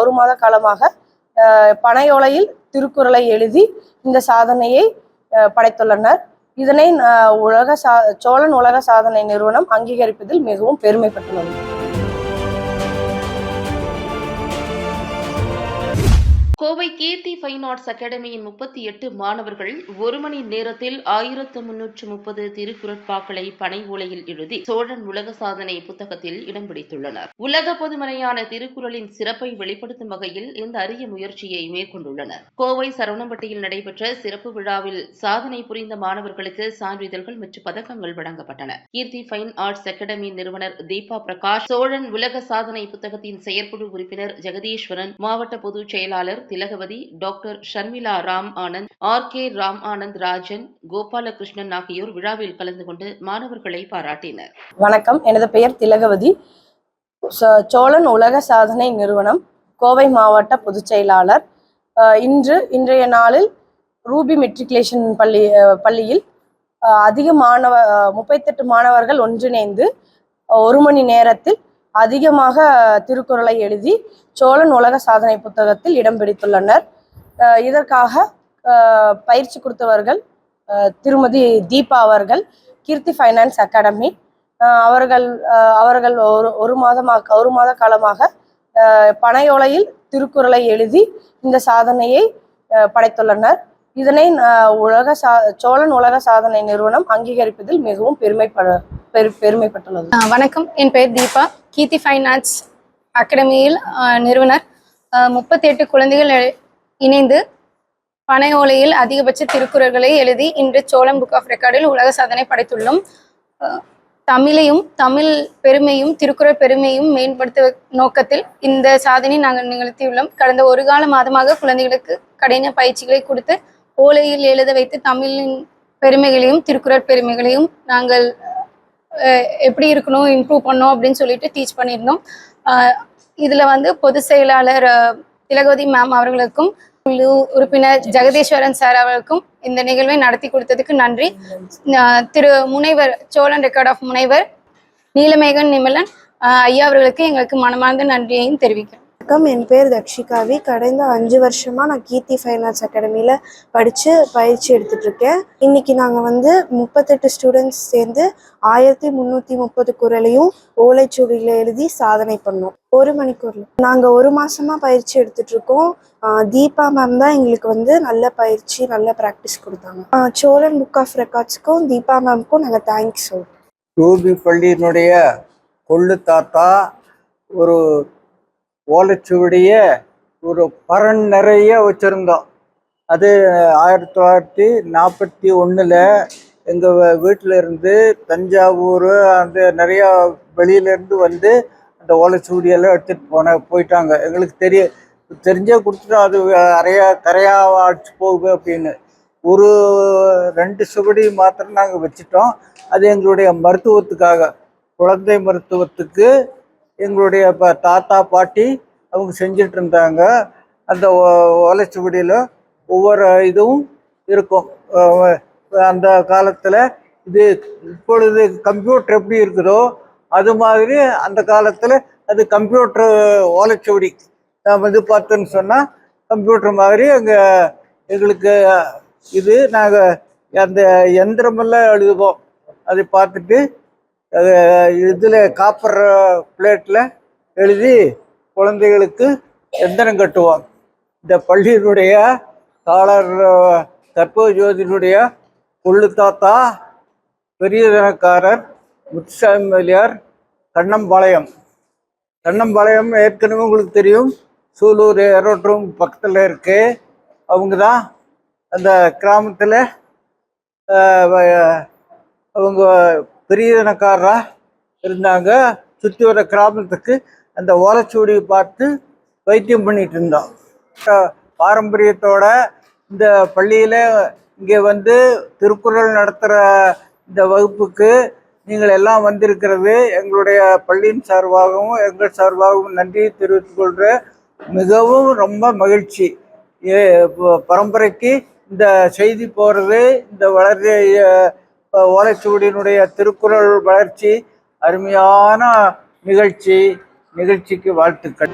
ஒரு மாத காலமாக பனையோலையில் திருக்குறளை எழுதி இந்த சாதனையை படைத்துள்ளனர். இதனை உலக சா சோழன் உலக சாதனை நிறுவனம் அங்கீகரிப்பதில் மிகவும் பெருமைப்பட்டுள்ளது. கோவை கீர்த்தி ஃபைன் ஆர்ட்ஸ் அகாடமியின் முப்பத்தி எட்டு மாணவர்கள் ஒரு மணி நேரத்தில் ஆயிரத்து முன்னூற்று முப்பது திருக்குறட்பாக்களை பனை ஓலையில் எழுதி சோழன் உலக சாதனை புத்தகத்தில் இடம் பிடித்துள்ளனர். உலக பொதுமறையான திருக்குறளின் சிறப்பை வெளிப்படுத்தும் வகையில் இந்த அரிய முயற்சியை மேற்கொண்டுள்ளனர். கோவை சரவணம்பட்டியில் நடைபெற்ற சிறப்பு விழாவில் சாதனை புரிந்த மாணவர்களுக்கு சான்றிதழ்கள் மற்றும் பதக்கங்கள் வழங்கப்பட்டன. கீர்த்தி ஃபைன் ஆர்ட்ஸ் அகாடமி நிறுவனர் தீபா பிரகாஷ் சோழன் உலக சாதனை புத்தகத்தின் செயற்குழு உறுப்பினர் ஜெகதீஸ்வரன் மாவட்ட பொதுச் செயலாளர் Thilagavathi doctor Sharmila Ram Anand R K Ram Anand Rajan Gopalakrishnan ஆகியோர் விழாவில் கலந்து கொண்டு மாணவர்களை பாராட்டினர். வணக்கம். எனது பெயர் திலகவதி. சோழன் உலக சாதனை நிறுவனம் கோவை மாவட்ட பொதுச் செயலாளர். இன்று இன்றைய நாளில் ரூபி மெட்ரிகுலேஷன் பள்ளி பள்ளியில் அஹ், அதிக மாணவ முப்பத்தெட்டு மாணவர்கள் ஒன்றிணைந்து ஒரு மணி நேரத்தில் அதிகமாக திருக்குறளை எழுதி சோழன் உலக சாதனை புத்தகத்தில் இடம் பிடித்துள்ளனர். இதற்காக பயிற்சி கொடுத்தவர்கள் திருமதி தீபா அவர்கள் கீர்த்தி ஃபைனான்ஸ் அகாடமி அவர்கள் அவர்கள் ஒரு ஒரு மாதமாக ஒரு மாத காலமாக பனையோலையில் திருக்குறளை எழுதி இந்த சாதனையை படைத்துள்ளனர். இதனை உலக சா சோழன் உலக சாதனை நிறுவனம் அங்கீகரிப்பதில் மிகவும் பெருமைப்பட பெரு பெருமைப்பட்டுள்ளது. வணக்கம். என் பெயர் தீபா. கீர்த்தி ஃபைன் ஆர்ட்ஸ் அகாடமியில் நிறுவனர். முப்பத்தி எட்டு குழந்தைகள் இணைந்து பனை ஓலையில் அதிகபட்ச திருக்குறள்களை எழுதி இன்று சோழன் புக் ஆஃப் ரெக்கார்டில் உலக சாதனை படைத்துள்ளோம். தமிழையும் தமிழ் பெருமையும் திருக்குறள் பெருமையும் மேம்படுத்த நோக்கத்தில் இந்த சாதனை நாங்கள் நிகழ்த்தியுள்ளோம். கடந்த ஒரு கால மாதமாக குழந்தைகளுக்கு கடின பயிற்சிகளை கொடுத்து ஓலையில் எழுத வைத்து தமிழின் பெருமைகளையும் திருக்குறள் பெருமைகளையும் நாங்கள் எப்படி இருக்கணும் இம்ப்ரூவ் பண்ணணும் அப்படின்னு சொல்லிட்டு டீச் பண்ணியிருந்தோம். இதில் வந்து பொதுச் செயலாளர் திலகவதி மேம் அவர்களுக்கும் குழு உறுப்பினர் ஜெகதீஸ்வரன் சார் அவர்களுக்கும் இந்த நிகழ்வை நடத்தி கொடுத்ததுக்கு நன்றி. திரு முனைவர் சோழன் ரெக்கார்ட் ஆஃப் முனைவர் நீலமேகன் நிமலன் ஐயா அவர்களுக்கு எங்களுக்கு மனமார்ந்த நன்றியையும் தெரிவிக்கிறேன். வணக்கம். என் பேர் தக்ஷிகாவி கடந்த அஞ்சு வருஷமாக நான் கீர்த்தி ஃபைன் ஆர்ட்ஸ் அகாடமியில் படித்து பயிற்சி எடுத்துட்ருக்கேன் இன்றைக்கி இன்னைக்கு நாங்கள் வந்து முப்பத்தெட்டு ஸ்டூடெண்ட்ஸ் சேர்ந்து ஆயிரத்தி முந்நூற்றி முப்பது குரலையும் ஓலைச்சுவடியில் எழுதி சாதனை பண்ணோம். ஒரு மணிக்கூரில். நாங்கள் ஒரு மாதமாக பயிற்சி எடுத்துகிட்டுருக்கோம் தீபா மேம் தான் எங்களுக்கு வந்து நல்ல பயிற்சி நல்ல ப்ராக்டிஸ் கொடுத்தாங்க. சோழன் புக் ஆஃப் ரெக்கார்ட்ஸ்க்கும் தீபா மேம்க்கும் நாங்கள் தேங்க்ஸ் சொல்கிறோம் ரூபி பள்ளியினுடைய கொள்ளு தாத்தா ஒரு ஓலைச்சுவடிய ஒரு பரன் நிறைய வச்சுருந்தோம். அது ஆயிரத்தி தொள்ளாயிரத்தி நாற்பத்தி ஒன்றில் எங்கள் வீட்டில் இருந்து தஞ்சாவூர் அந்த நிறையா வெளியிலேருந்து வந்து அந்த ஓலைச்சுவடியெல்லாம் எடுத்துகிட்டு போன போயிட்டாங்க. எங்களுக்கு தெரிய தெரிஞ்சே கொடுத்துட்டோம். அது நிறையா கரையாக அடிச்சு போகுது அப்படின்னு. ஒரு ரெண்டு சுவடி மாத்திரம் நாங்கள் வச்சுட்டோம். அது எங்களுடைய மருத்துவத்துக்காக. குழந்தை மருத்துவத்துக்கு எங்களுடைய இப்போ தாத்தா பாட்டி அவங்க செஞ்சுட்டு இருந்தாங்க அந்த ஓ- ஓலைச்சுவடியில் ஒவ்வொரு இதுவும் இருக்கும். அந்த காலத்தில் இது இப்பொழுது கம்ப்யூட்டர் எப்படி இருக்குதோ அது மாதிரி அந்த காலத்தில் அது கம்ப்யூட்டர் ஓலைச்சுவடி நாம் இது பார்த்தோன்னு சொன்னால் கம்ப்யூட்டர் மாதிரி அங்கே எங்களுக்கு இது நாங்கள் அந்த எந்திரமெல்லாம் எழுதுவோம். அதை பார்த்துட்டு இதில் காப்பர் பிளேட்டில் எழுதி குழந்தைகளுக்கு எந்திரம் கட்டுவோம் இந்த பள்ளியினுடைய தாளர் தற்போது ஜோதியினுடைய கொள்ளு தாத்தா பெரியதனக்காரர் முத்துசாமி முதலியார் கண்ணம்பாளையம். கண்ணம்பாளையம் ஏற்கனவே உங்களுக்கு தெரியும். சூலூர் ஏரோட்ரூம் பக்கத்தில் இருக்கு. அவங்க தான் அந்த கிராமத்தில் அவங்க பெரியதனக்காரராக இருந்தாங்க. சுற்றி வர கிராமத்துக்கு அந்த ஓலைச்சுவடியை பார்த்து வைத்தியம் பண்ணிட்டு இருந்தோம் பாரம்பரியத்தோட இந்த பள்ளியில் இங்கே வந்து திருக்குறள் நடத்துகிற இந்த வகுப்புக்கு நீங்கள் எல்லாம் வந்திருக்கிறது எங்களுடைய பள்ளியின் சார்பாகவும் எங்கள் சார்பாகவும் நன்றி தெரிவித்துக் கொள்கிறேன் மிகவும் ரொம்ப மகிழ்ச்சி. ஏ பரம்பரைக்கு இந்த செய்தி போகிறது இந்த வளர்ச்சி ஓலைச்சுவடியினுடைய திருக்குறள் வளர்ச்சி அருமையான நிகழ்ச்சி நிகழ்ச்சிக்கு வாழ்த்துக்கள்.